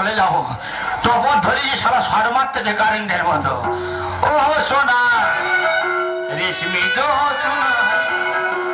চলে যাব টোপর ধরেছি সারা সর মারতেছে কারেন্টের মতো। ও সোনা, রেশমি তো সোনা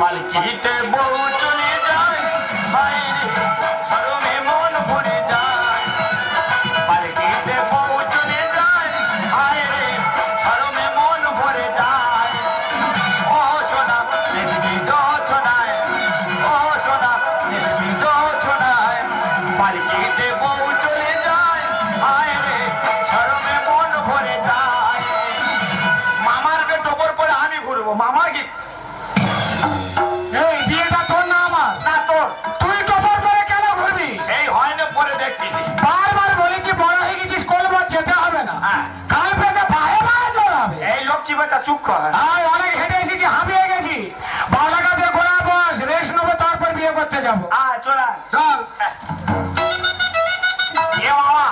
পালকিতে বউ চলে চড়াবে বেটা চুক্ষ কর। অনেক হেঁটে এসেছি হামিয়ে গেছি। বালা কাছে ঘোরা বস রেস্ট নেব তারপর বিয়ে করতে যাব। চলা চল। এ মামা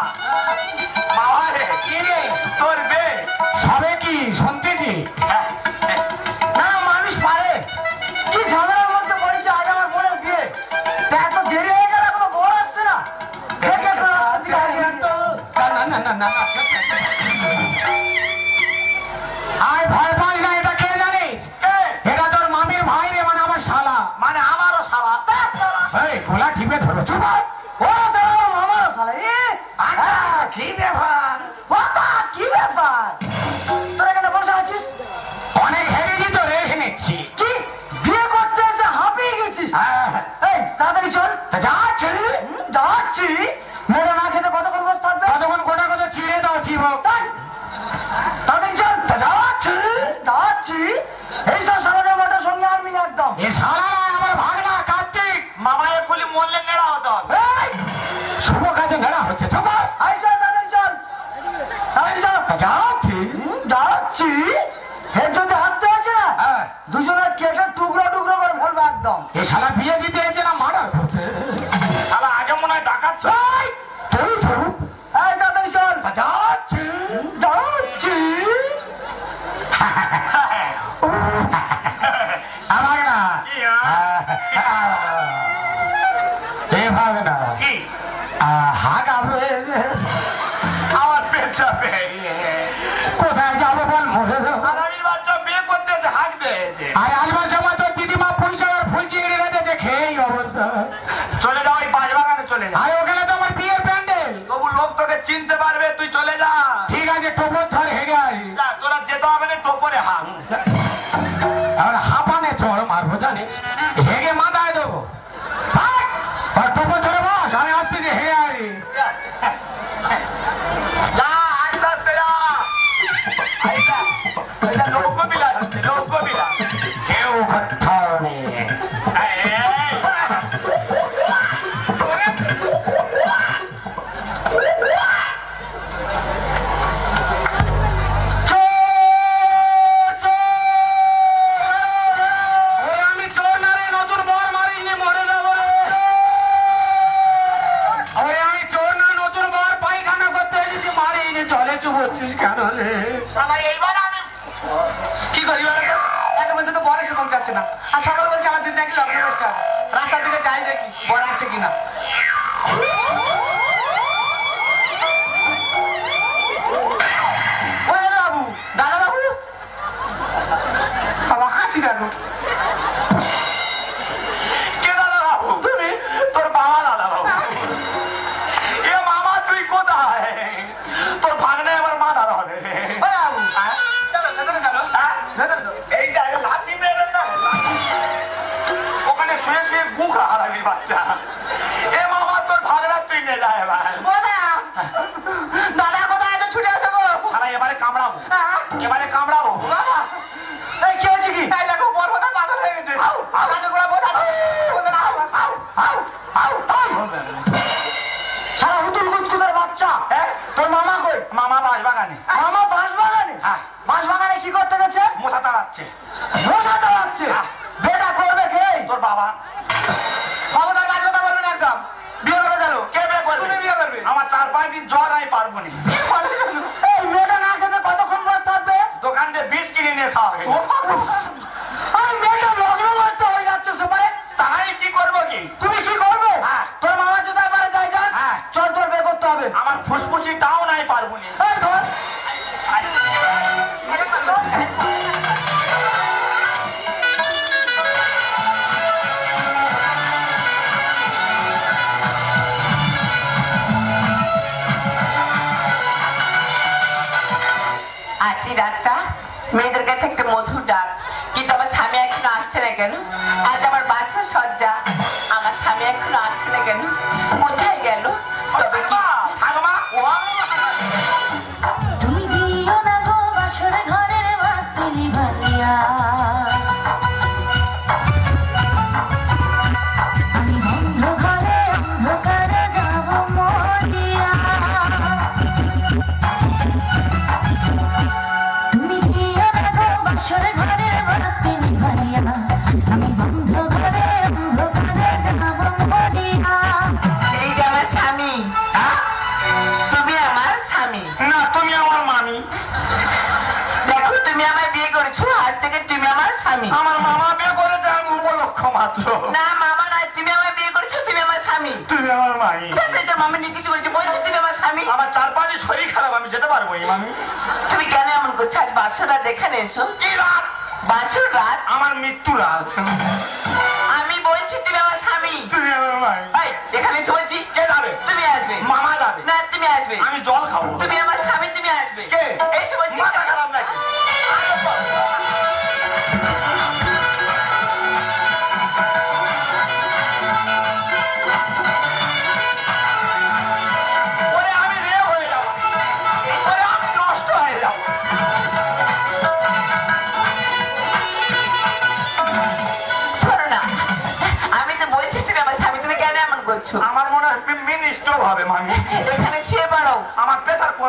টিপে ধরো চুপ কর। ও শালা আমারও শালা এ আচ্ছা কি ব্যাপার? বাবা কি ব্যাপার? তোর এখানে বসে আছিস? অনেক হেরেছি তো রেখে নিচ্ছি। কি? বিয়ে করতে এসে হাঁপিয়ে গেছিস? হ্যাঁ, এই তাড়াতাড়ি চল। যাচ্ছি যাচ্ছি। মেরে না খেতে কতক্ষণ বসে থাকবে? কতক্ষণ গোটা কত চিড়ে দাও চিবক তাই? তাড়াতাড়ি চল। যাচ্ছি। যাচ্ছি। এইসব সারাদের মাঠের সঙ্গে আমি একদম। এ শালা যাচ্ছি হে যদি হাসতে আছে না? হ্যাঁ, কেটে টুকরো টুকরো করে ফেলবে একদম। এ শালা বিয়ে দিতে এসে না মারা করতে শালা আগে মনে হয় ডাকাচ্ছ এই, তুই চুপ। এই তাড়াতাড়ি চল। যাচ্ছি। যাচ্ছি আমার না। চিনতে পারবে তুই চলে যা। ঠিক আছে টোপর ধর হেগে তোরা যেতে হবে না টোপরে হাঁক আর সকালে বলছে, আমার দিন নাকি লগ্ন রেস্ট রাস্তার দিকে যাই দেখি, বর আসছে কিনা? বাবু, দাদা বাবু? বাবা, হাসি দেখো শুয়ে বাচ্চা এ মামা তোর ভাগনা তুই নে যায় এবার দাদা কোথায় আছে ছুটে আসো গো সারা এবারে কামড়াবো এবারে কামড়াবো এই কি হচ্ছে কি এই দেখো বড় কথা পাগল হয়ে গেছে আউ আউ গোড়া বোঝা আউ আউ আউ সারা হুতুল কুতকুতার বাচ্চা হ্যাঁ তোর মামা কই মামা বাঁশ বাগানে মামা বাঁশ বাগানে হ্যাঁ বাঁশ বাগানে কি করতে গেছে মশা তাড়াচ্ছে মশা তাড়াচ্ছে বেটা করবে কে তোর বাবা আছি রাতটা মেয়েদের কাছে একটা মধুর ডাক। কিন্তু আমার স্বামী এখনও আসছে না কেন? আজ আমার বাচ্চা সজ্জা আমার স্বামী এখনও আসছে না কেন? কোথায় গেল? তবে কি মাত্র। না মামা নয় তুমি আমায় বিয়ে করেছ তুমি আমার স্বামী। তুমি আমার মামি তারপরে তো মামা কি করেছে বলছি তুমি আমার স্বামী। আমার চার পাঁচে শরীর খারাপ আমি যেতে পারব এই মামি। তুমি কেন এমন করছ? আজ বাসরা দেখানে এসো। কি রাত? বাসর রাত? আমার মৃত্যু রাত। আমি বলছি তুমি আমার স্বামী। তুমি আমার মামি এই, এখানে বলছি কে যাবে? তুমি আসবে। মামা যাবে। না তুমি আসবে। আমি জল খাব। তুমি আমার স্বামী তুমি আসবে। কে?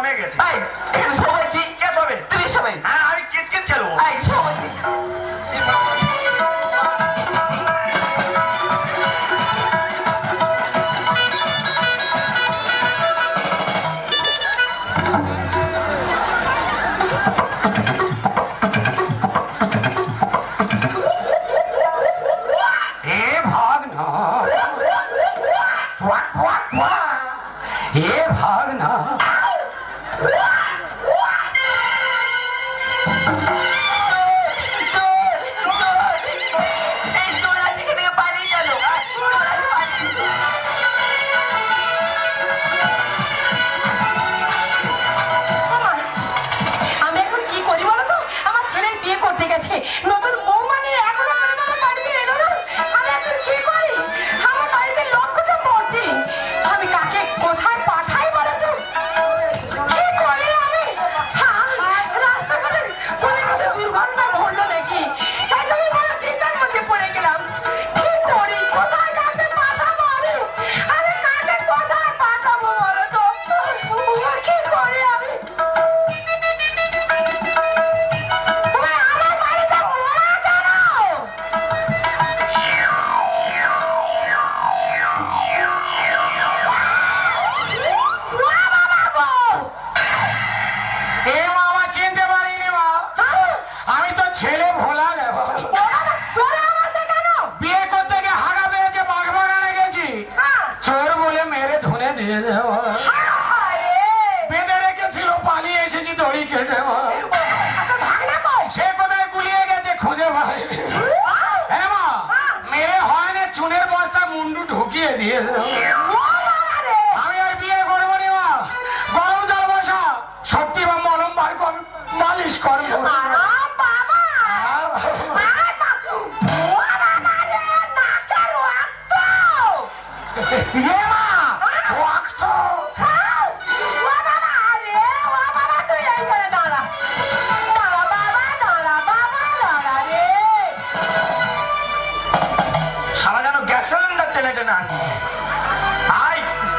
কমে গেছে এই, এখানে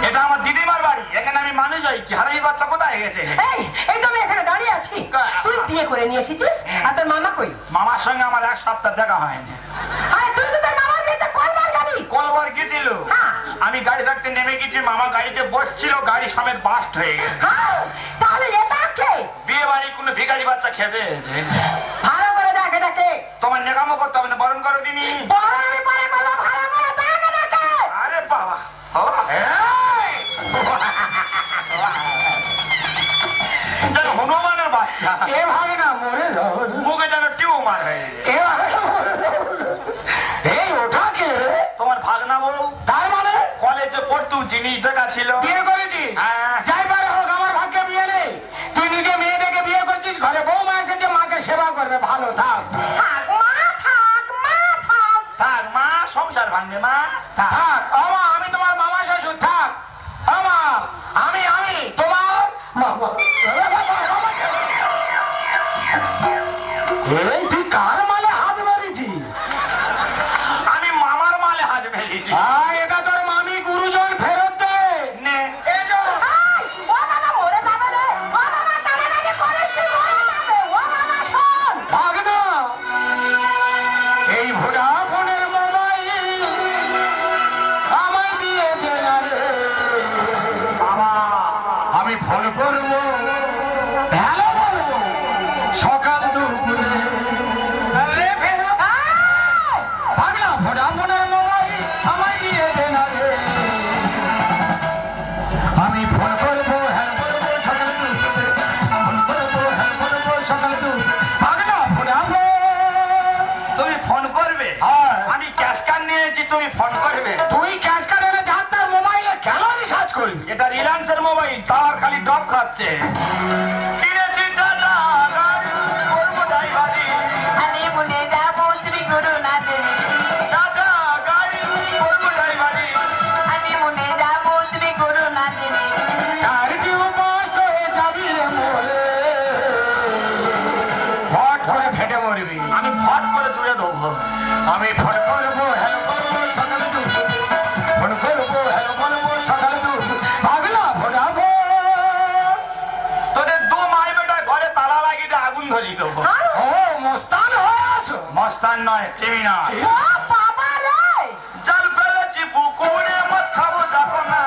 এটা আমার দিদিমার বাড়ি। এখানে আমি মানুষ হয়েছি। হারাই বাচ্চা কোথায় গেছে? এই, এই তো আমি এখানে দাঁড়িয়ে আছি। তুই বিয়ে করে নিয়ে এসেছিস? আর তোর মামা কই? মামার সঙ্গে আমার এক সপ্তাহ দেখা হয়নি। যে মামা গাড়িতে বসছিল গাড়ি সামনে বাস্ট হয়ে গেছে। তাহলে কে? বিয়ে বাড়ি কোন ভিগারি বাচ্চা খেতে ভালো করে দেখে দেখে। তোমার করতে হবে না বরণ করো দিনি। হনুমানের বাচ্চা। এভাবে না মরে মুখে যেন টিউমার হয়ে এভাবে জিনিস দেখা ছিল। বিয়ে করেছি হ্যাঁ। যাই পারে হোক আমার ভাগ্যে বিয়ে নেই। তুই নিজে মেয়ে দেখে বিয়ে করছিস ঘরে বৌমা এসেছে মাকে সেবা করবে ভালো থাক। থাক মা থাক মা থাক। থাক মা সংসার ভাঙবে মা। থাক। ফোন করব হ্যালো বলব সকাল দুপুরে আরে ফেরো। ভাগ না ভোডাফোনের মোবাইল আমায় দিয়ে দে না রে। আমি ফোন করব হ্যালো বলব সকাল দুপুরে। ফোন করব হ্যালো বলব সকাল দুপুরে। ভাগ ভোডাফোন তুমি ফোন করবে? হ্যাঁ। আমি ক্যাশ কার্ড নিয়েছি তুমি ফোন করবে। তুই ক্যাশ রিলায়েন্সের মোবাইল তার খালি ডব খাচ্ছে। আমি মনে যা বলছি গুরু না নয় ক্রিমিনাল ও জল ফেলেছি পুকুরে মাছ খাব যাব না।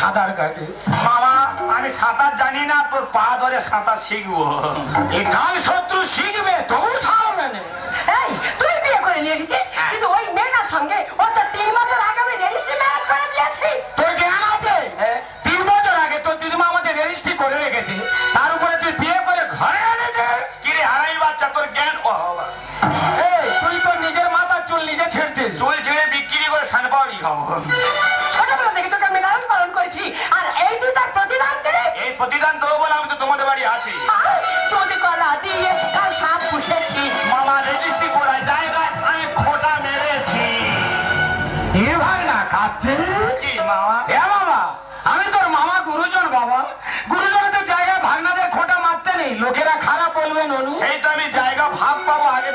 সাঁতার কাটে। আমি সাঁতার জানি না তোর পা ধরে সাঁতার শিখব। এটাই শত্রু শিখবে তবু ছাড়বে না এই তুই বিয়ে করে নিয়ে এসেছিস? কিন্তু ওই মেয়েটার সঙ্গে ও তো তিন বছর আগে আমি রেজিস্ট্রি ম্যারেজ করে দিয়েছি। তোর জ্ঞান আছে? হ্যাঁ। তিন বছর আগে তোর দিদিমা আমাদের রেজিস্ট্রি করে রেখেছে। তার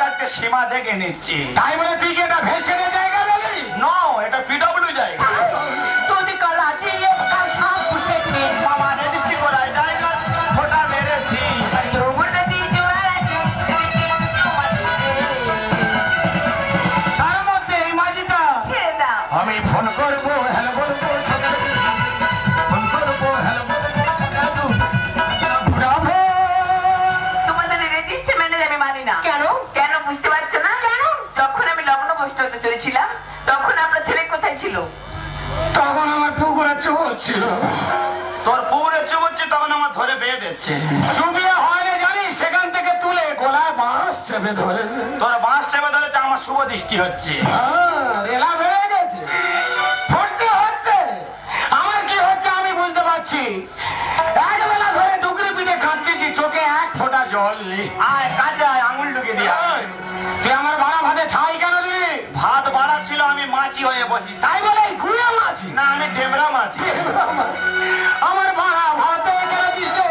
পাবো সীমা থেকে নিচ্ছি। তাই বলে তুই কি এটা ভেস্টেনের জায়গা বলি? নো এটা পিডব্লিউ জায়গা। ছিল তোর পুরে চুবচ্ছে তখন আমার ধরে বেয়ে দিচ্ছে। চুবিয়ে হয়নি জানি সেখান থেকে তুলে গলায় বাঁশ চেপে ধরে। তোর বাঁশ চেপে ধরেছে আমার শুভ দৃষ্টি হচ্ছে। রেলা বেড়ে গেছে। ফুটতে হচ্ছে। আমার কি হচ্ছে আমি বুঝতে পারছি। এক বেলা ধরে ডুকরি পিঠে কাঁদতেছি চোখে এক ফোঁটা জল নেই। আয় কাজে আয় আঙুল ঢুকে দিয়া তুই আমার ভাড়া ভাতে ছাই কেন ভাত বাড়া ছিল আমি মাছি হয়ে বসি। তাই বলে ডেবরা মাছি। আমার ভাড়া ভাতে কেন দিতে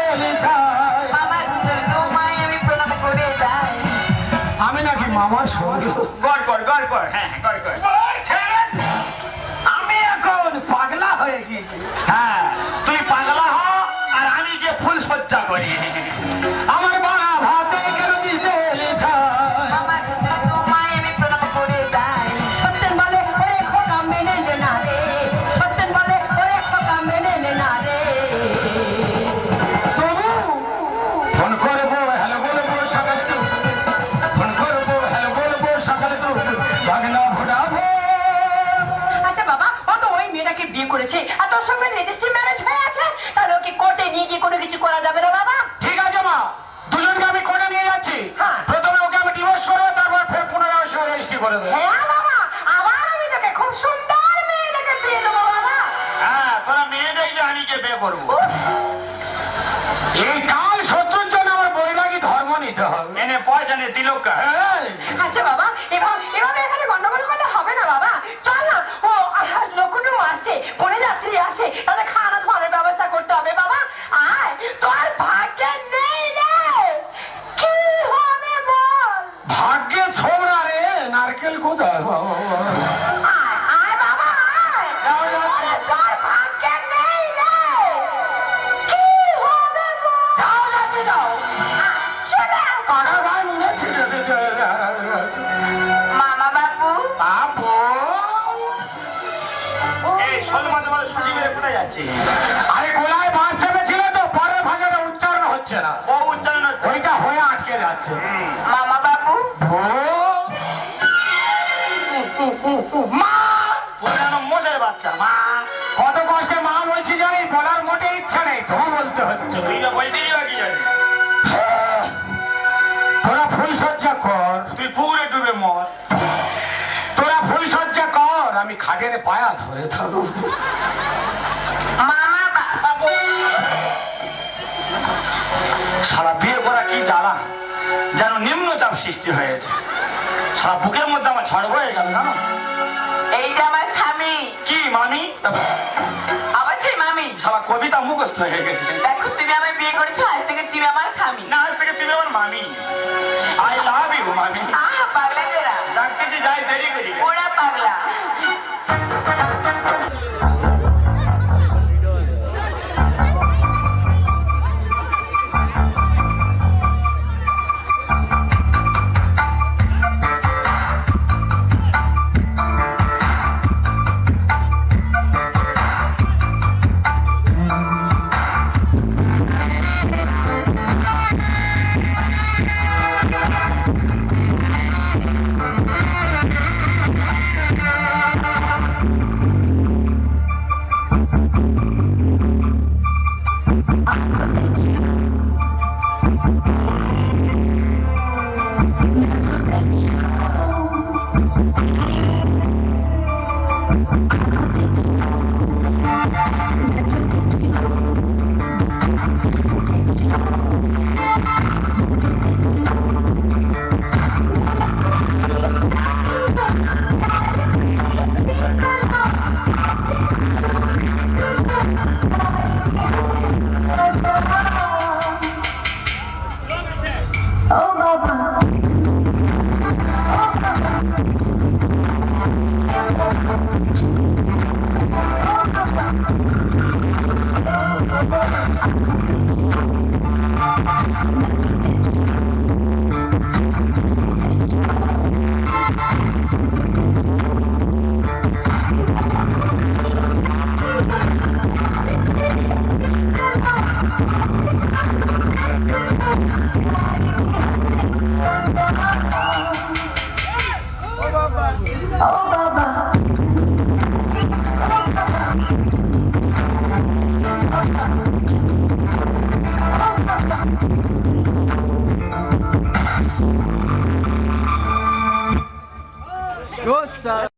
আমি নাকি মামার সঙ্গে? গড় কর গড় কর হ্যাঁ গড় কর আমি এখন পাগলা হয়ে গিয়েছি। হ্যাঁ তুই পাগলা হ আর আমি যে ফুল সজ্জা করি। ওর করে হ্যাঁ বাবা আবার আমি তোকে খুব সুন্দর মেয়ে দেখে বিয়ে দেবো বাবা। হ্যাঁ তোরা মেয়ে দেখবে আমি যে বিয়ে করব। এই কাল শত্রুর জন্য আমার বৈরাগী ধর্ম নিতে হবে। এনে পয়সা নিয়ে দিল আচ্ছা বাবা এভাবে আরে গোলায় বাস চেপেছিল তো পরের ভাষাটা উচ্চারণ হচ্ছে না। ও উচ্চারণ ওইটা হয়ে আটকে যাচ্ছে। মামা বাবু? মা! মোষের বাচ্চা মা। কত কষ্টে মা বলছি জানি বলার মোটে ইচ্ছা নেই তো বলতে হচ্ছে। তুই তো বলতেই বা জানি তোরা ফুল সজ্জা কর। তুই পুকুরে ডুবে মর। তোরা ফুল সজ্জা কর আমি খাটের পায়া ধরে থাকব। সারা বিয়ে করা কি জ্বালা? যেন নিম্নচাপ সৃষ্টি হয়েছে। সারা বুকের মধ্যে আমার ঝড় বয়ে গেল জানো? এই যে আমার স্বামী। কি মানি আবার সেই মামি। সারা কবিতা মুখস্থ হয়ে গেছে। দেখো তুমি আমায় বিয়ে করেছ আজ থেকে তুমি আমার স্বামী। না আজ থেকে তুমি আমার মামি। আই লাভ ইউ মামি। আহা পাগলা কেরা ডাকতেছি যাই দেরি করি। ওরা পাগলা।